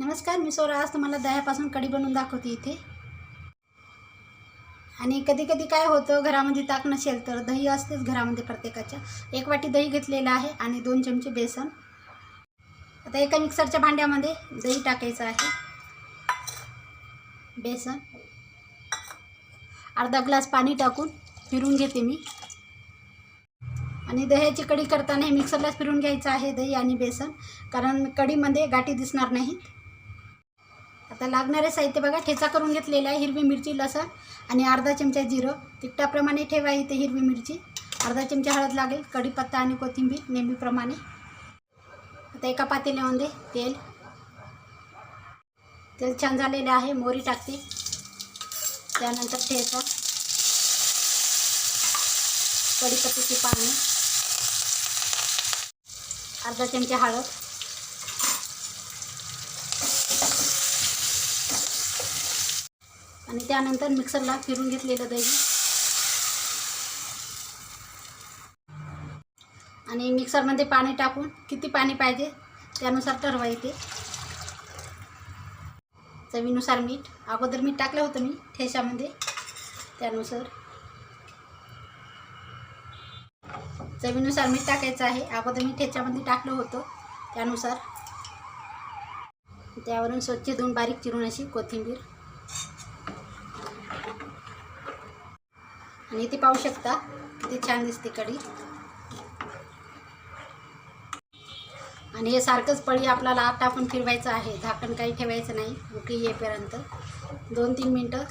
नमस्कार मी सोरा आज तुम्हाला दह्यापासून कढी बनवून दाखवते इथे. आणि कधी कधी काय होतं घरामध्ये ताक नसेल तर दही असतेच घरामध्ये प्रत्येकाच्या. एक वाटी दही घेतलेलं आहे आणि दोन चमचे बेसन. आता एका मिक्सरच्या भांड्यामध्ये दही टाकायचं आहे. बेसन. अर्धा ग्लास पाणी टाकून फिरून घेते मी. आणि दह्याची कढी करताना हे मिक्सरलाच फिरून घ्यायचं आहे दही आणि बेसन. कारण कढीमध्ये गाठी दिसणार नाहीत. आता लागणारे साहित्य बघा ठेचा करून घेतलेला आहे हिरवी मिरची लसण आणि अर्धा चमचा जिरं. तिखटाप्रमाणे ठेवा इथे हिरवी मिरची. अर्धा चमचा हळद लागेल कढीपत्ता आणि कोथिंबीर नेहमीप्रमाणे. आता एका पातेल्यामध्ये तेल. तेल छान झालेले आहे मोहरी टाकते. त्यानंतर ठेचा. कढीपत्त्याची पाने. अर्धा चमचा हळद. आणि त्यानंतर मिक्सरला फिरून घेतलेलं दही. आणि मिक्सरमध्ये पाणी टाकून किती पाणी पाहिजे त्यानुसार ठरवा येते चवीनुसार मीठ. अगोदर मीठ टाकलं होतं मी ठेशामध्ये त्यानुसार. चवीनुसार मीठ टाकायचं आहे. अगोदर मी ठेच्यामध्ये टाकलं होतं. त्यानुसार. त्यावरून स्वच्छ धुवून बारीक चिरून अशी कोथिंबीर. आणि ती पाहू शकता किती छान दिसते कढी. आणि हे सारखंच पळी आपल्याला आत टाकून फिरवायचं आहे झाकण काही ठेवायचं नाही उकळी येईपर्यंत. दोन तीन मिनटं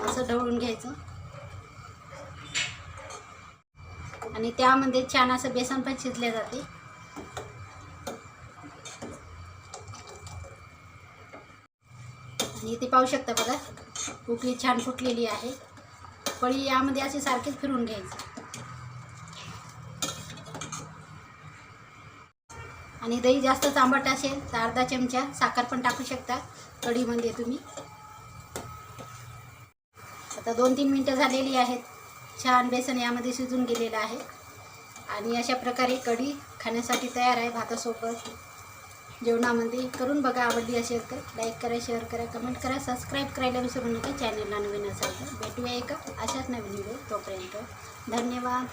असं ढवळून घ्यायचं. आणि त्यामध्ये छान असं बेसन पण शिजले जाते. आणि ते पाहू शकता बघा उकळी छान फुटलेली आहे. पळी यामध्ये असे सारखेच फिरून घ्यायचे. आणि दही जास्त आंबट असेल तर अर्धा चमचा साखर पण टाकू शकता. कढीमध्ये तुम्ही. आता दोन तीन मिनटं झालेली आहेत. छान बेसन यामध्ये शिजून गेलेलं आहे. आणि अशा प्रकारे कढी खाण्यासाठी तयार आहे भातासोबत. जेवणामध्ये करून बघा आवडली असेल तर लाईक करा शेअर करा कमेंट करा सबस्क्राईब करायला विसरू नका. चॅनलला नवीन असाल तर भेटूया एका अशाच नवीन व्हिडिओ तोपर्यंत. धन्यवाद.